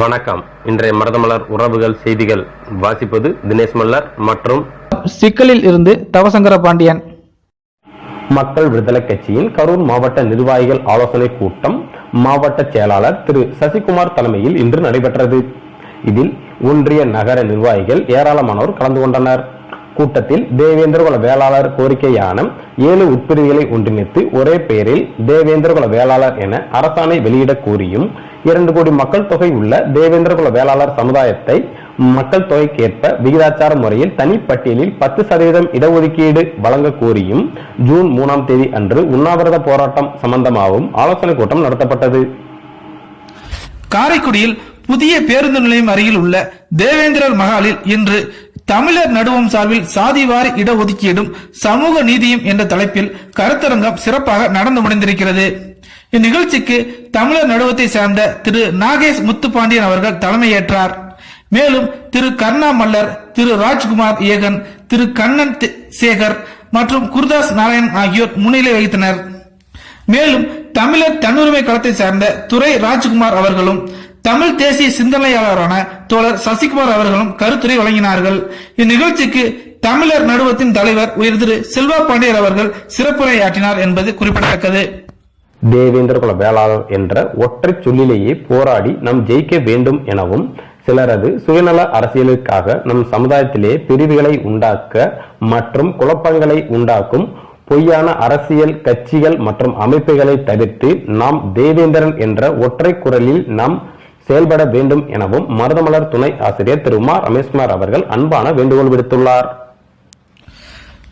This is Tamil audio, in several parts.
வணக்கம். இன்றைய மருதமலர் உறவுகள் செய்திகள். வாசிப்பது தினேஷ் மல்லர் மற்றும் சிக்கலில் இருந்து தவசங்கர பாண்டியன். மக்கள் விடுதலை கட்சியின் கரூர் மாவட்ட நிர்வாகிகள் ஆலோசனை கூட்டம் மாவட்ட செயலாளர் திரு சசிகுமார் தலைமையில் இன்று நடைபெற்றது. இதில் ஒன்றிய நகர நிர்வாகிகள் ஏராளமானோர் கலந்து கொண்டனர். கூட்டத்தில் தேவேந்திரகுல வேளாளர் கோரிக்கையான ஏழு உட்பிரிவுகளை ஒன்றிணைத்து ஒரே பெயரில் தேவேந்திரகுல வேளாளர் என அரசாணை வெளியிடக் கோரியும் இரண்டு கோடி மக்கள் தொகை உள்ள தேவேந்திரகுல வேளாளர் சமுதாயத்தை மக்கள் தொகைக்கேற்ப விகிதாச்சார முறையில் தனிப்பட்டியலில் பத்து சதவீதம் இடஒதுக்கீடு வழங்க கோரியும் ஜூன் மூணாம் தேதி அன்று உண்ணாவிரத போராட்டம் சம்பந்தமாகவும் ஆலோசனை கூட்டம் நடத்தப்பட்டது. காரைக்குடியில் புதிய பேருந்து நிலையம் அருகில் உள்ள தேவேந்திரர் மகாலில் இன்று தமிழர் நடுவம் சார்பில் சாதிவாரி இடஒதுக்கீடும் சமூக நீதியும் என்ற தலைப்பில் கருத்தரங்கம் சிறப்பாக நடந்து முடிந்திருக்கிறது. இந்நிகழ்ச்சிக்கு தமிழர் நடுவத்தை சேர்ந்த திரு நாகேஷ் முத்துப்பாண்டியன் அவர்கள் தலைமையேற்றார். மேலும் திரு கர்ணா மல்லர் திரு ராஜ்குமார் ஏகன் திரு கண்ணன் சேகர் மற்றும் குருதாஸ் நாராயண் ஆகியோர் முன்னிலை வகித்தனர். மேலும் தமிழர் தன்னுரிமை களத்தை சேர்ந்த துரை ராஜ்குமார் அவர்களும் தமிழ் தேசிய சிந்தனையாளரான தோழர் சசிகுமார் அவர்களும் கருத்துரை வழங்கினார்கள். இந்நிகழ்ச்சிக்கு தமிழர் நடுவத்தின் தலைவர் உயர் திரு செல்வா பாண்டியர் அவர்கள் சிறப்புரையாற்றினார் என்பது குறிப்பிடத்தக்கது. தேவேந்திரகுல வேளாளர் என்ற ஒற்றை சொல்லிலேயே போராடி நாம் ஜெயிக்க வேண்டும் எனவும் சிலரது சுயநல அரசியலுக்காக நம் சமுதாயத்திலே பிரிவுகளை உண்டாக்க மற்றும் குழப்பங்களை உண்டாக்கும் பொய்யான அரசியல் கட்சிகள் மற்றும் அமைப்புகளை தவிர்த்து நாம் தேவேந்திரன் என்ற ஒற்றை குரலில் நாம் செயல்பட வேண்டும் எனவும் மருதமலர் துணை ஆசிரியர் திரு உமா ரமேஷ்குமார் அவர்கள் அன்பான வேண்டுகோள் விடுத்துள்ளார்.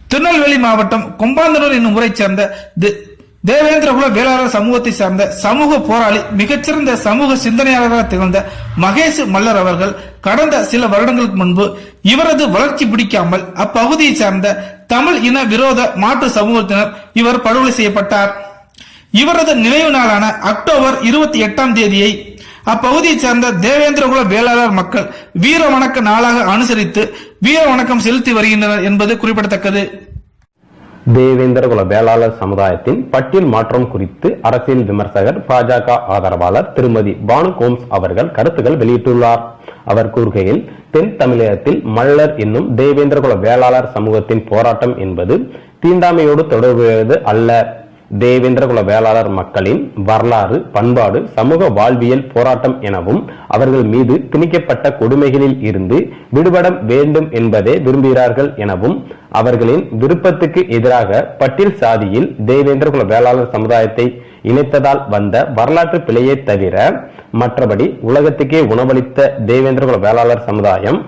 திருநெல்வேலி மாவட்டம் கொம்பாந்தனூர் என்னும் ஊரைச் சேர்ந்த தே- தேவேந்திரகுல வேளாளர் சமூகத்தை சார்ந்த சமூக போராளி மிகச்சிறந்த சமூக சிந்தனையாளராக திகழ்ந்த மகேஷ் மல்லர் அவர்கள் கடந்த சில வருடங்களுக்கு முன்பு இவரது வளர்ச்சி பிடிக்காமல் அப்பகுதியை சார்ந்த தமிழ் இன விரோத மாற்று சமூகத்தினர் இவர் படுகொலை செய்யப்பட்டார். இவரது நினைவு நாளான அக்டோபர் இருபத்தி எட்டாம் தேதியை அப்பகுதியைச் சேர்ந்த தேவேந்திரகுல வேளாளர் மக்கள் வீர வணக்க நாளாக அனுசரித்து வீர வணக்கம் செலுத்தி வருகின்றனர் என்பது குறிப்பிடத்தக்கது. தேவேந்திரகுல வேளாளர் சமுதாயத்தின் பட்டியல் மாற்றம் குறித்து அரசியல் விமர்சகர் பாஜக ஆதரவாளர் திருமதி பானு கோம்ஸ் அவர்கள் கருத்துக்கள் வெளியிட்டுள்ளார். அவர் கூறுகையில் தென் தமிழகத்தில் மல்லர் என்னும் தேவேந்திரகுல வேளாளர் சமூகத்தின் போராட்டம் என்பது தீண்டாமையோடு தொடர்புடையது அல்ல. தேவேந்திரகுல வேளாளர் மக்களின் வரலாறு பண்பாடு சமூக வாழ்வியல் போராட்டம் எனவும் அவர்கள் மீது திணிக்கப்பட்ட கொடுமைகளில் இருந்து விடுபட வேண்டும் என்பதே விரும்புகிறார்கள் எனவும் அவர்களின் விருப்பத்துக்கு எதிராக பட்டியல் சாதியில் தேவேந்திரகுல வேளாளர் சமுதாயத்தை இணைத்ததால் வந்த வரலாற்று பிழையை தவிர மற்றபடி உலகத்துக்கே உணவளித்த தேவேந்திரகுல வேளாளர் சமுதாயம்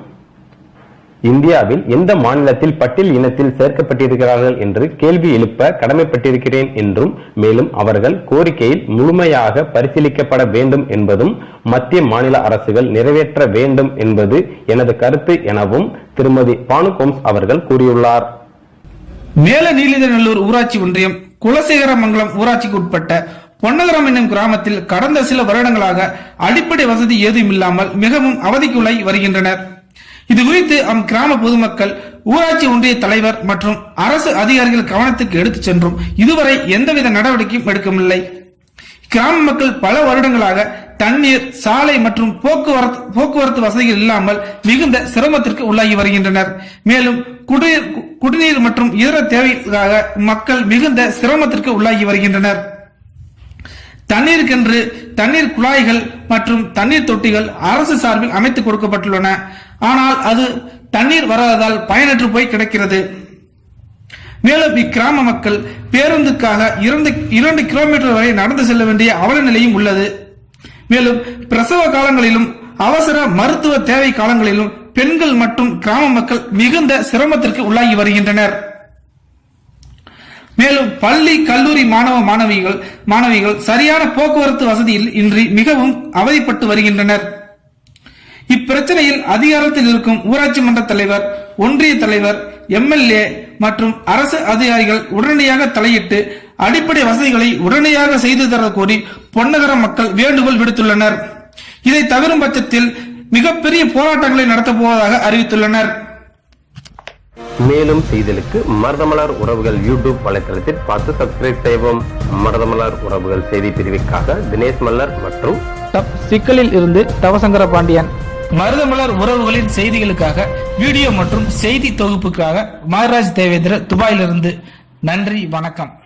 இந்தியாவில் எந்த மாநிலத்தில் பட்டியல் இனத்தில் சேர்க்கப்பட்டிருக்கிறார்கள் என்று கேள்வி எழுப்ப கடமைப்பட்டிருக்கிறேன் என்றும் மேலும் அவர்கள் கோரிக்கையில் முழுமையாக பரிசீலிக்கப்பட வேண்டும் என்பதும் மத்திய மாநில அரசுகள் நிறைவேற்ற வேண்டும் என்பது எனது கருத்து எனவும் திருமதி பானுகோம்ஸ் அவர்கள் கூறியுள்ளார். மேல நீலிதநல்லூர் ஊராட்சி ஒன்றியம் குலசேகரமங்கலம் ஊராட்சிக்கு உட்பட்ட பொன்னகரம் என்னும் கிராமத்தில் கடந்த சில வருடங்களாக அடிப்படை வசதி ஏதும் இல்லாமல் மிகவும் அவதிக்குள்ளாய் வருகின்றனர். இது குறித்து அம் கிராம பொதுமக்கள் ஊராட்சி ஒன்றிய தலைவர் மற்றும் அரசு அதிகாரிகள் கவனத்துக்கு எடுத்துச் சென்றும் இதுவரை எந்தவித நடவடிக்கையும் எடுக்கவில்லை. கிராம மக்கள் பல வருடங்களாக தண்ணீர் சாலை மற்றும் போக்குவரத்து போக்குவரத்து வசதிகள் இல்லாமல் மிகுந்த சிரமத்திற்கு உள்ளாகி வருகின்றனர். மேலும் குடிநீர் குடிநீர் மற்றும் இதர தேவைக்காக மக்கள் மிகுந்த சிரமத்திற்கு உள்ளாகி வருகின்றனர். தண்ணீருக்கென்று தண்ணீர் குழாய்கள் மற்றும் தண்ணீர் தொட்டிகள் அரசு சார்பில் அமைத்து கொடுக்கப்பட்டுள்ளன. ஆனால் அது தண்ணீர் வராததால் பயனற்று போய் கிடக்கிறது. மேலும் இக்கிராம மக்கள் பேருந்துக்காக இரண்டு இரண்டு கிலோமீட்டர் வரை நடந்து செல்ல வேண்டிய அவல நிலையும் உள்ளது. மேலும் பிரசவ காலங்களிலும் அவசர மருத்துவ தேவை காலங்களிலும் பெண்கள் மற்றும் கிராம மக்கள் மிகுந்த சிரமத்திற்கு உள்ளாகி வருகின்றனர். மேலும் பள்ளி கல்லூரி மாணவ மாணவிகள் மாணவிகள் சரியான போக்குவரத்து வசதியில் இன்றி மிகவும் அவதிப்பட்டு வருகின்றனர். இப்பிரச்சனையில் அதிகாரத்தில் இருக்கும் ஊராட்சி மன்ற தலைவர் ஒன்றிய தலைவர் எம்எல்ஏ மற்றும் அரசு அதிகாரிகள் உடனடியாக தலையிட்டு அடிப்படை வசதிகளை உடனடியாக செய்து தர கோரி பொன்னகர மக்கள் வேண்டுகோள் விடுத்துள்ளனர். இதை தவிரும் பட்சத்தில் மிகப்பெரிய போராட்டங்களை நடத்தப் போவதாக அறிவித்துள்ளனர். மேலும் செய்திகளுக்கு மருதமலர் உறவுகள் யூடியூப் வலைத்தளத்தில் பார்த்து சப்ஸ்கிரைப் செய்வோம் மருதமலர் உறவுகள் செய்தி பிரிவுக்காக தினேஷ் மல்லர் மற்றும் சிக்கலில் இருந்து தவசங்கர பாண்டியன். மருதமலர் உறவுகளின் செய்திகளுக்காக வீடியோ மற்றும் செய்தி தொகுப்புக்காக மகராஜ் தேவேந்திர துபாயிலிருந்து. நன்றி வணக்கம்.